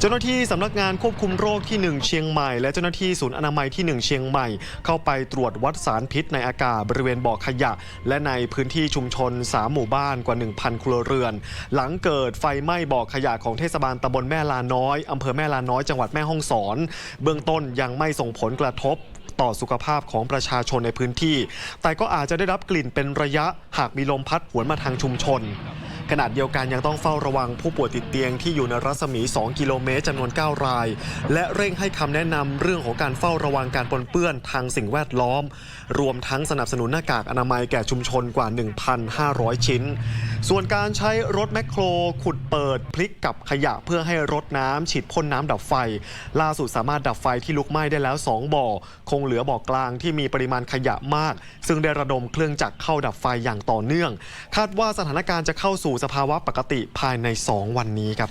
เจ้าหน้าที่สำนักงานควบคุมโรคที่ 1 เชียงใหม่ และเจ้าหน้าที่ศูนย์อนามัยที่ 1 เชียงใหม่ เข้าไปตรวจวัดสารพิษในอากาศบริเวณบ่อขยะ และในพื้นที่ชุมชน 3 หมู่บ้านกว่า 1,000 ครัวเรือน หลังเกิดไฟไหม้บ่อขยะของเทศบาลตำบลแม่ลาน้อยอำเภอแม่ลาน้อยจังหวัดแม่ฮ่องสอน เบื้องต้นยังไม่ส่งผลกระทบต่อสุขภาพของประชาชนในพื้นที่ แต่ก็อาจจะได้รับกลิ่นเป็นระยะหากมีลมพัดหวนมาทางชุมชน ขณะเดียวกันยังต้องเฝ้าระวังผู้ป่วยติดเตียงที่อยู่ในรัศมี 2 กิโลเมตรจำนวน 9 ราย และเร่งให้คำแนะนำเรื่องของการเฝ้าระวังการปนเปื้อนทางสิ่งแวดล้อม รวมทั้งสนับสนุนหน้ากากอนามัยแก่ชุมชนกว่า 1,500 ชิ้น ส่วนการใช้รถแมคโครขุดเปิดพลิกกับขยะเพื่อให้รถน้ำฉีดพ่นน้ำดับไฟ ล่าสุดสามารถดับไฟที่ลุกไหม้ได้แล้ว 2 บ่อ คงเหลือบ่อกลางที่มีปริมาณขยะมาก ซึ่งได้ระดมเครื่องจักรเข้าดับไฟอย่างต่อเนื่อง คาดว่าสถานการณ์จะเข้าสู่สภาวะปกติภายใน 2 วันนี้ครับ